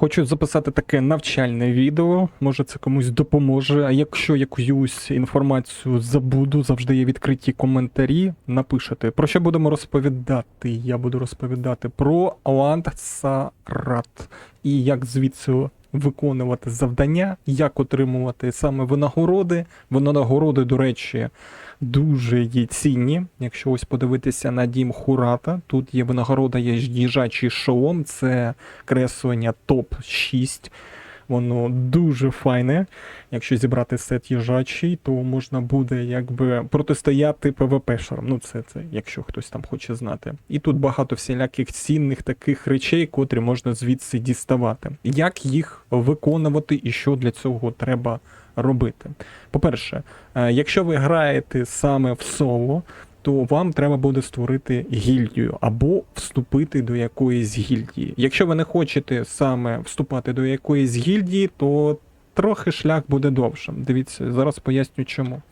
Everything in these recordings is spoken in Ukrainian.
Хочу записати таке навчальне відео, може це комусь допоможе. А якщо якусь інформацію забуду, завжди є відкриті коментарі. Напишете. Про що будемо розповідати? Я буду розповідати про Ландсарат і як звідси виконувати завдання, як отримувати саме винагороди. Винагороди, до речі, дуже є цінні. Якщо ось подивитися на дім Хурата, тут є винагорода, є їжачий шолом, це креслення топ-6. Воно дуже файне. Якщо зібрати сет їжачий, то можна буде якби протистояти ПВП-шерам. Ну, це, це, якщо хтось там хоче знати. І тут багато всіляких цінних таких речей, котрі можна звідси діставати. Як їх виконувати і що для цього треба робити? По-перше, е, якщо ви граєте саме в соло, то вам треба буде створити гільдію або вступити до якоїсь гільдії. Якщо ви не хочете саме вступати до якоїсь гільдії, то трохи шлях буде довшим. Дивіться, зараз поясню чому.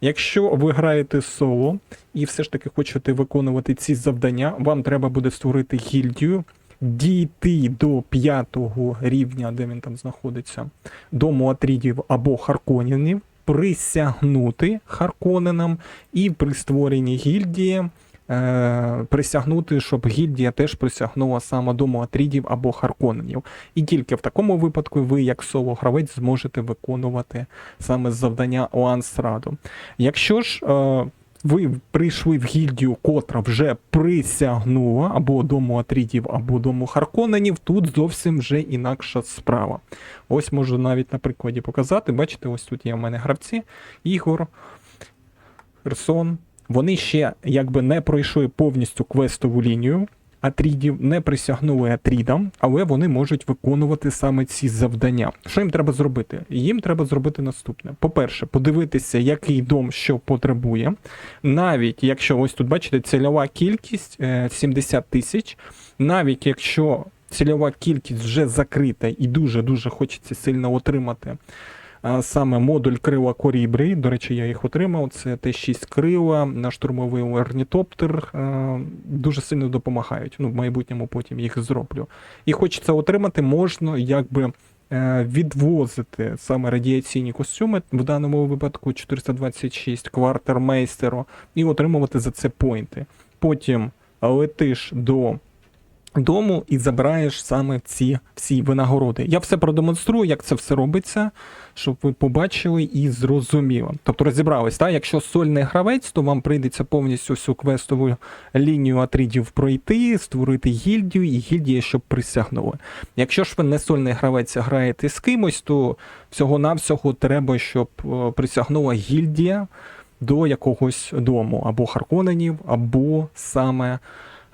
Якщо ви граєте соло і все ж таки хочете виконувати ці завдання, вам треба буде створити гільдію, дійти до п'ятого рівня, де він там знаходиться, до Муатрідів або Харконінів, присягнути Харконенам і при створенні гільдії. Е, присягнути, щоб гільдія теж присягнула саме до Муатрідів або Харконенів. І тільки в такому випадку ви, як соло-гравець, зможете виконувати саме завдання Лансраду. Якщо ж е, ви прийшли в гільдію, котра вже присягнула або дому Атрідів, або дому Харконенів, тут зовсім вже інакша справа. Ось можу навіть на прикладі показати. Бачите, ось тут є в мене гравці, Ігор, Херсон. Вони ще якби не пройшли повністю квестову лінію. Атрідів не присягнули Атрідам, але вони можуть виконувати саме ці завдання. Що їм треба зробити? Їм треба зробити наступне: по-перше, подивитися, який дом що потребує. Навіть якщо ось тут бачите, цільова кількість е, 70 тисяч, навіть якщо цільова кількість вже закрита і дуже-дуже хочеться сильно отримати. Саме модуль крила Корібри, до речі, я їх отримав. Це Т6 крила на штурмовий орнітоптер. е, Дуже сильно допомагають. Ну, в майбутньому потім їх зроблю. І хочеться отримати, можна якби е, відвозити саме радіаційні костюми, в даному випадку 426 квартермейстеру, і отримувати за це поінти. Потім летиш до дому і забираєш саме ці всі винагороди. Я все продемонструю, як це все робиться, щоб ви побачили і зрозуміли. Тобто розібрались, так? якщо сольний гравець, то вам прийдеться повністю всю квестову лінію атрідів пройти, створити гільдію і гільдія, щоб присягнули. Якщо ж ви не сольний гравець, граєте з кимось, то всього-навсього треба, щоб е, присягнула гільдія до якогось дому, або Харконенів, або саме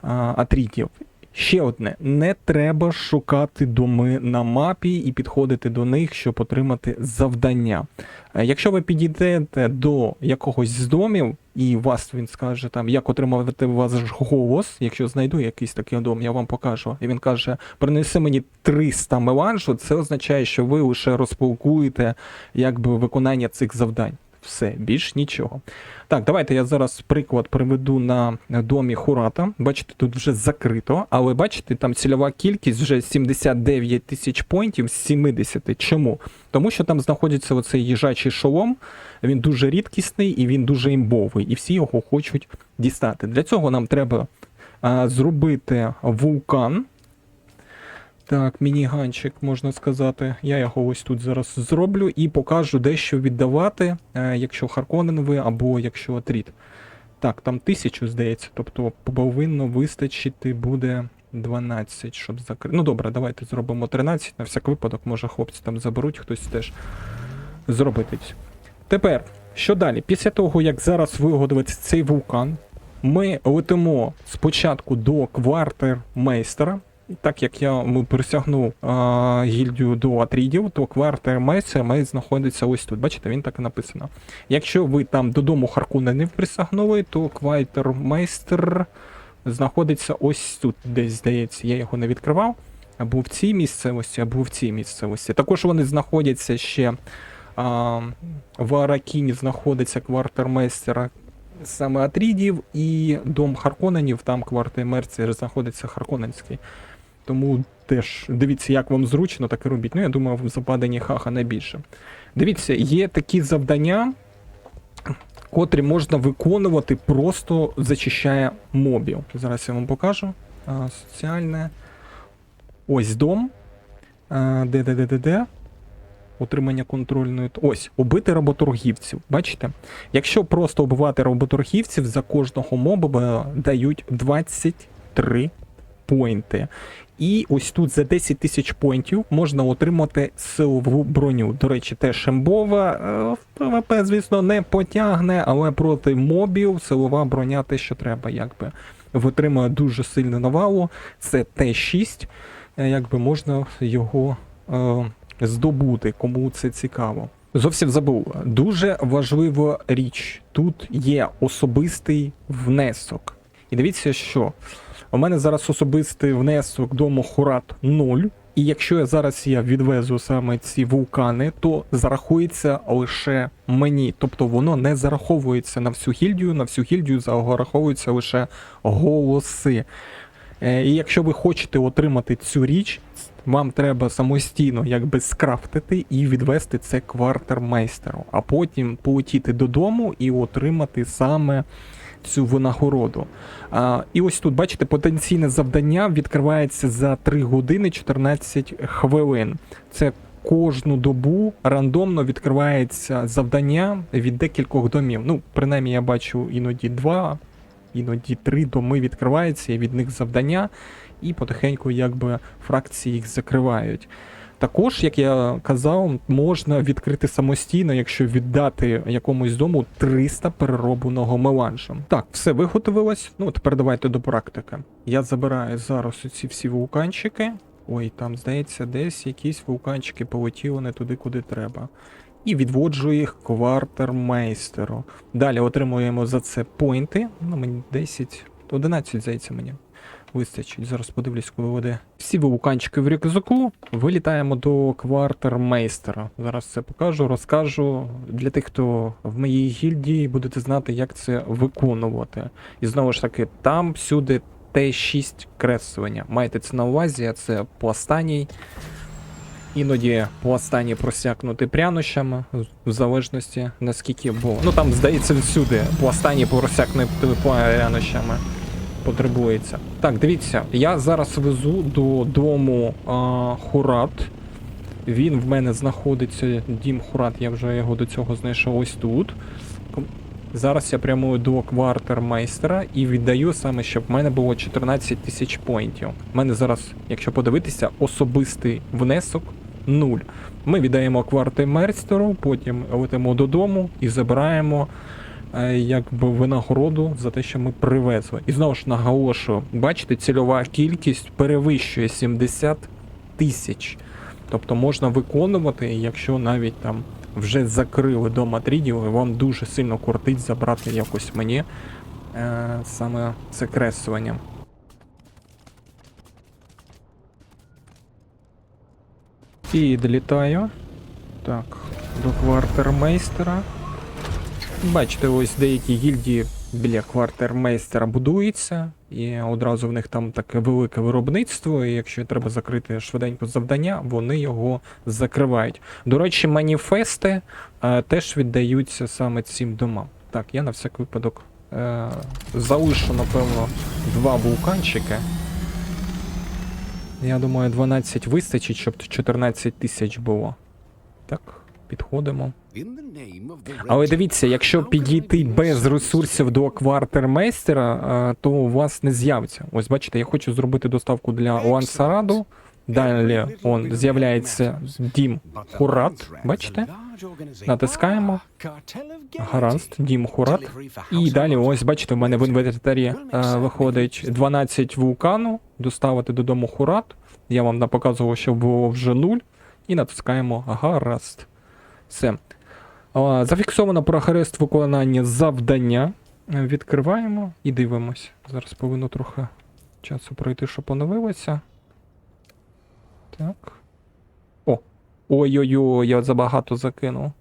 а, Атрідів. Ще одне: не треба шукати доми на мапі і підходити до них, щоб отримати завдання. Е, Якщо ви підійдете до якогось з домів, і вас він скаже там, як отримувати ваш голос, якщо знайду якийсь такий дом, я вам покажу. І він каже: принеси мені 300 меланжу, це означає, що ви лише розпалкуєте якби виконання цих завдань. Все, більш нічого. Так, давайте я зараз приклад приведу на домі Хурата. Бачите, тут вже закрито, але бачите, там цільова кількість вже 79 тисяч поінтів з 70. Чому? Тому що там знаходиться оцей їжачий шолом, він дуже рідкісний і він дуже імбовий, і всі його хочуть дістати. Для цього нам треба а, зробити вулкан. Так, мініганчик, можна сказати. Я його ось тут зараз зроблю і покажу дещо віддавати, е, якщо Харконен ви або якщо Атріт. Так, там тисячу, здається, тобто повинно вистачити буде 12, щоб закрити. Ну добре, давайте зробимо 13, на всяк випадок, може хлопці там заберуть, хтось теж зробить. Тепер, що далі? Після того, як зараз вигодувати цей вулкан, ми летимо спочатку до квартермейстера. Так як я ну, присягнув а, гільдію до Атрідів, то квартермейстер має знаходиться ось тут. Бачите, він так і написано. Якщо ви там додому Харкуна не присягнули, то квартермейстер знаходиться ось тут, десь здається, я його не відкривав. Або в цій місцевості, або в цій місцевості. Також вони знаходяться ще а, в Аракіні знаходиться квартермейстер саме Атрідів, і дом Харконенів, там квартирмейстер знаходиться Харконенський. Тому теж дивіться, як вам зручно, так і робіть. Ну, я думаю, в западенні хаха найбільше. Дивіться, є такі завдання, котрі можна виконувати, просто зачищає мобів. Зараз я вам покажу. А, соціальне. Ось дом. Де, де, де. Отримання контрольної. Ось, убити работоргівців. Бачите? Якщо просто убивати работоргівців, за кожного моба дають 23 поінти. І ось тут за 10 тисяч поінтів можна отримати силову броню. До речі, теж ембова. е, В ПВП, звісно, не потягне, але проти мобів силова броня те, що треба, якби. Витримує дуже сильну навалу. Це Т6. е, Якби можна його е, здобути, кому це цікаво. Зовсім забув. Дуже важлива річ. Тут є особистий внесок. І дивіться, що у мене зараз особистий внесок до Мохурат 0. І якщо я зараз я відвезу саме ці вулкани, то зарахується лише мені. Тобто воно не зараховується на всю гільдію, на всю гільдію зараховуються лише голоси. Е, І якщо ви хочете отримати цю річ, вам треба самостійно якби скрафтити і відвести це квартермейстеру, а потім полетіти додому і отримати саме цю винагороду. А, і ось тут, бачите, потенційне завдання відкривається за 3 години 14 хвилин. Це кожну добу рандомно відкривається завдання від декількох домів. Ну, принаймні, я бачу іноді два, іноді три доми відкриваються, і від них завдання, і потихеньку якби фракції їх закривають. Також, як я казав, можна відкрити самостійно, якщо віддати якомусь дому 300 переробленого меланжем. Так, все виготовилось. Ну, тепер давайте до практики. Я забираю зараз оці всі вулканчики. Ой, там, здається, десь якісь вулканчики полетіли не туди, куди треба. І відводжу їх квартермейстеру. Далі отримуємо за це поінти. Ну, мені 10, 11, здається, мені вистачить. Зараз подивлюсь, коли буде. Всі вулканчики в рюкзаку. Вилітаємо до квартермейстера. Зараз це покажу, розкажу. Для тих, хто в моїй гільдії, будете знати, як це виконувати. І знову ж таки, там всюди Т6 креслення. Майте це на увазі, це пластаній. Іноді пластані просякнути прянощами, в залежності наскільки було. Ну там, здається, всюди пластані просякнути прянощами потребується. Так, дивіться, я зараз везу до дому а, Хурат. Він в мене знаходиться, дім Хурат, я вже його до цього знайшов ось тут. Зараз я прямую до квартермейстера і віддаю саме, щоб в мене було 14 тисяч поінтів. У мене зараз, якщо подивитися, особистий внесок 0. Ми віддаємо квартирмейстеру, потім летимо додому і забираємо якби винагороду за те, що ми привезли. І знову ж наголошую, бачите, цільова кількість перевищує 70 тисяч. Тобто можна виконувати, якщо навіть там вже закрили до Мадрідів, і вам дуже сильно кортить забрати якось мені е, саме це креслення. І долітаю. Так, до квартермейстера. Бачите, ось деякі гільдії біля квартермейстера будуються, і одразу в них там таке велике виробництво, і якщо треба закрити швиденько завдання, вони його закривають. До речі, маніфести е, теж віддаються саме цим домам. Так, я на всяк випадок е, залишу, напевно, два вулканчики. Я думаю, 12 вистачить, щоб 14 тисяч було. Так, підходимо. Але дивіться, якщо підійти без ресурсів до квартермейстера, е, то у вас не з'явиться. Ось бачите, я хочу зробити доставку для Уансараду. Далі он з'являється дім Хурат. Бачите? Натискаємо. Гаразд, дім Хурат. І далі, ось бачите, в мене в інвентарі е, виходить 12 вулкану. Доставити додому Хурат. Я вам показував, що було вже 0. І натискаємо гаразд. Все. Зафіксовано прогрес виконання завдання. Відкриваємо і дивимось. Зараз повинно трохи часу пройти, щоб поновилося. Так. О! Ой-ой-ой, я забагато закинув.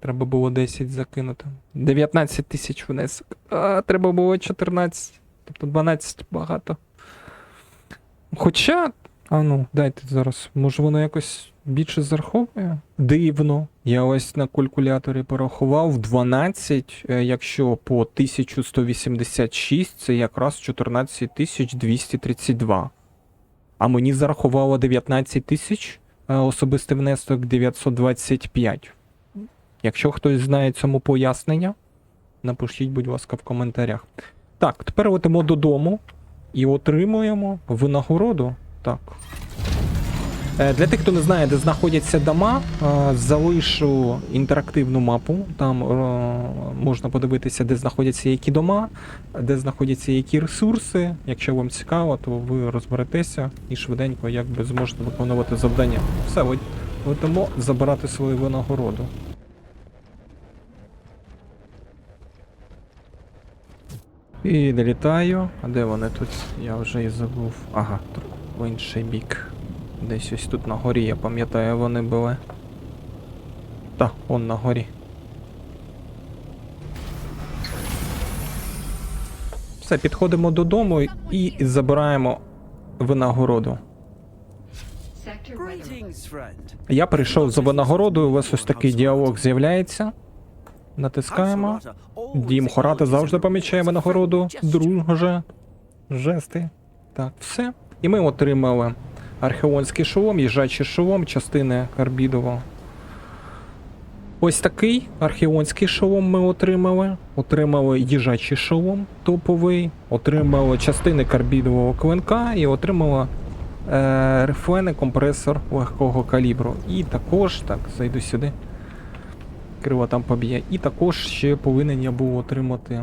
Треба було 10 закинути. 19 тисяч внесок. А, треба було 14. Тобто 12 багато. Хоча, а ну, дайте зараз, може воно якось більше зараховує? Дивно. Я ось на калькуляторі порахував 12, е, якщо по 1186, це якраз 14232. А мені зарахувало 19 тисяч е, особистий внесок 925. Якщо хтось знає цьому пояснення, напишіть, будь ласка, в коментарях. Так, тепер летимо додому і отримуємо винагороду. Так. Е, Для тих, хто не знає, де знаходяться дома, е, залишу інтерактивну мапу. Там е, можна подивитися, де знаходяться які дома, де знаходяться які ресурси. Якщо вам цікаво, то ви розберетеся і швиденько якби зможете виконувати завдання. Все, летимо забирати свою винагороду. І долітаю. А де вони тут? Я вже і забув. Ага, в інший бік. Десь ось тут на горі, я пам'ятаю, вони були. Та, он на горі. Все, підходимо додому і забираємо винагороду. Я прийшов за винагородою, у вас ось такий діалог з'являється. Натискаємо. Дім Хората завжди помічає винагороду. Друже. Жести. Так, все. І ми отримали археонський шолом, їжачий шолом, частини карбідового. Ось такий археонський шолом ми отримали. Отримали їжачий шолом топовий, отримали частини карбідового клинка і отримали е, рефлений компресор легкого калібру. І також, так, зайду сюди. Крило там поб'є. І також ще повинен я був отримати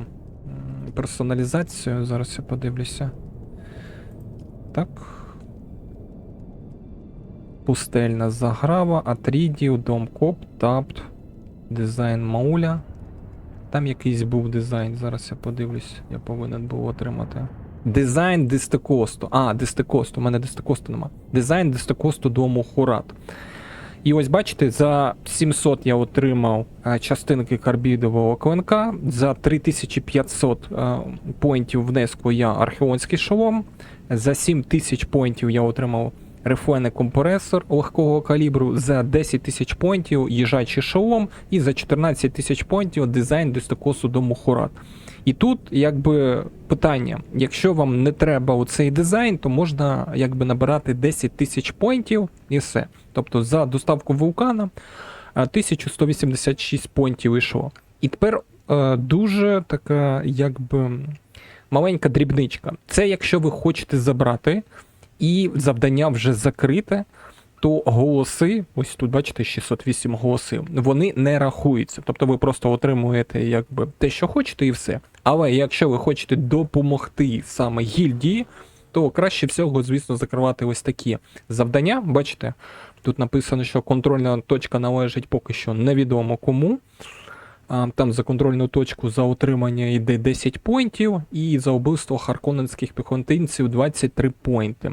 персоналізацію. Зараз я подивлюся. Так. Пустельна заграва, Атрідів, Домкоп, Тапт, дизайн Мауля. Там якийсь був дизайн, зараз я подивлюсь, я повинен був отримати. Дизайн дистекосту. А, дистекосту, у мене дистекосту нема. Дизайн дистекосту дому Хурат. І ось бачите, за 700 я отримав е, частинки карбідового клинка, за 3500 е, поінтів внеску я археонський шолом, за 7000 поінтів я отримав рефлений компресор легкого калібру, за 10 тисяч поінтів їжачий шолом і за 14 тисяч поінтів дизайн дистокосу до Мухурат. І тут якби питання: якщо вам не треба оцей дизайн, то можна якби набирати 10 тисяч поінтів і все. Тобто за доставку вулкана е, 1186 поінтів йшло. І тепер е, дуже така, якби маленька дрібничка. Це якщо ви хочете забрати, і завдання вже закрите. То голоси, ось тут бачите 608 голосів, вони не рахуються. Тобто ви просто отримуєте якби те, що хочете, і все. Але якщо ви хочете допомогти саме гільдії, то краще всього, звісно, закривати ось такі завдання. Бачите, тут написано, що контрольна точка належить поки що невідомо кому. Там за контрольну точку за отримання йде 10 поінтів, і за вбивство харконненських піхотинців 23 поінти.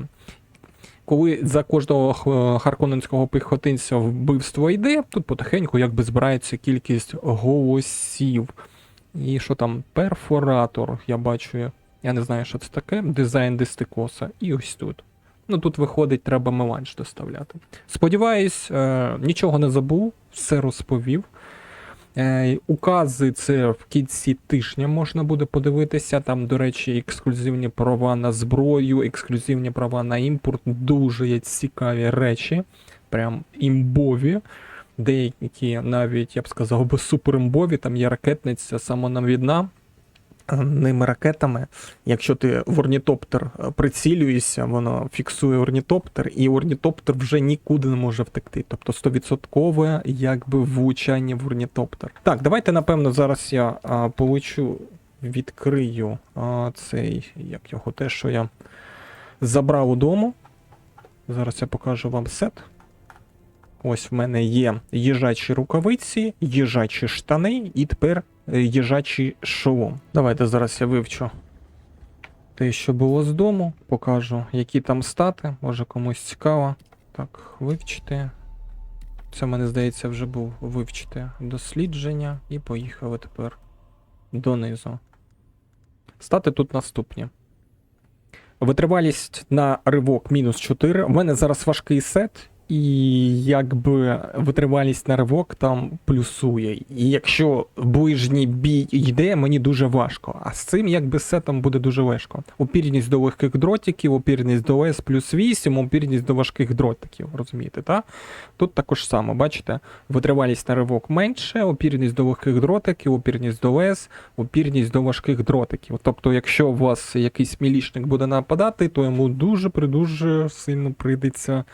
Коли за кожного х- харконненського піхотинця вбивство йде, тут потихеньку якби збирається кількість голосів. І що там? Перфоратор, я бачу. Я не знаю, що це таке. Дизайн дистикоса. І ось тут. Ну тут виходить, треба меланж доставляти. Сподіваюсь, е, нічого не забув, все розповів. Е, Укази це в кінці тижня можна буде подивитися. Там, до речі, ексклюзивні права на зброю, ексклюзивні права на імпорт, дуже є цікаві речі, прям імбові. Деякі навіть, я б сказав, би суперімбові, там є ракетниця самонавідна. Ними ракетами, якщо ти в орнітоптер е, прицілюєшся, воно фіксує орнітоптер, і орнітоптер вже нікуди не може втекти. Тобто 100% якби влучання в орнітоптер. Так, давайте, напевно, зараз я а, полечу, відкрию а, цей, як його те, що я забрав удому. Зараз я покажу вам сет. Ось в мене є їжачі рукавиці, їжачі штани і тепер їжачий шолом. Давайте зараз я вивчу те, що було з дому, покажу, які там стати, може комусь цікаво. Так, вивчити. Це в мене, здається, вже був вивчити дослідження і поїхали тепер донизу. Стати тут наступні. Витривалість на ривок мінус 4. У мене зараз важкий сет, і якби витривалість на ривок там плюсує. І якщо ближній бій йде, мені дуже важко. А з цим якби сетом буде дуже важко. Опірність до легких дротиків, опірність до ОС плюс 8, опірність до важких дротиків. Розумієте, так? Тут також само, бачите, витривалість на ривок менше, опірність до легких дротиків, опірність до ОС, опірність до важких дротиків. Тобто, якщо у вас якийсь мілішник буде нападати, то йому дуже придуже сильно прийдеться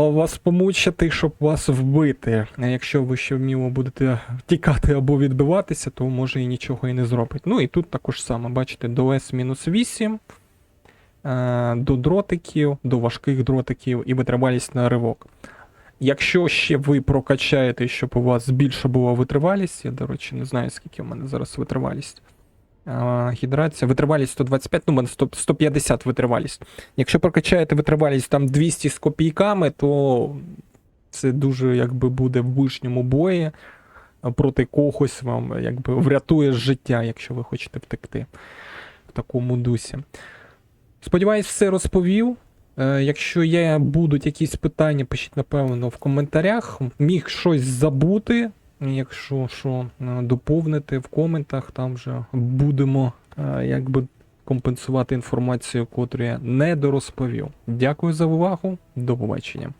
вас помучити, щоб вас вбити. Якщо ви ще вміло будете тікати або відбиватися, то може і нічого і не зробить. Ну і тут також саме, бачите, до S-8, е, до дротиків, до важких дротиків і витривалість на ривок. Якщо ще ви прокачаєте, щоб у вас більше була витривалість, я, до речі, не знаю, скільки в мене зараз витривалість. Гідрація, витривалість 125, ну, мене 150 витривалість. Якщо прокачаєте витривалість там 200 з копійками, то це дуже якби буде в ближньому бої проти когось вам якби врятує життя, якщо ви хочете втекти в такому дусі. Сподіваюсь, все розповів. Е, Якщо є будуть якісь питання, пишіть, напевно, в коментарях. Міг щось забути. Якщо що, е, доповнити в коментах, там вже будемо е, якби компенсувати інформацію, котру я не дорозповів. Дякую за увагу. До побачення.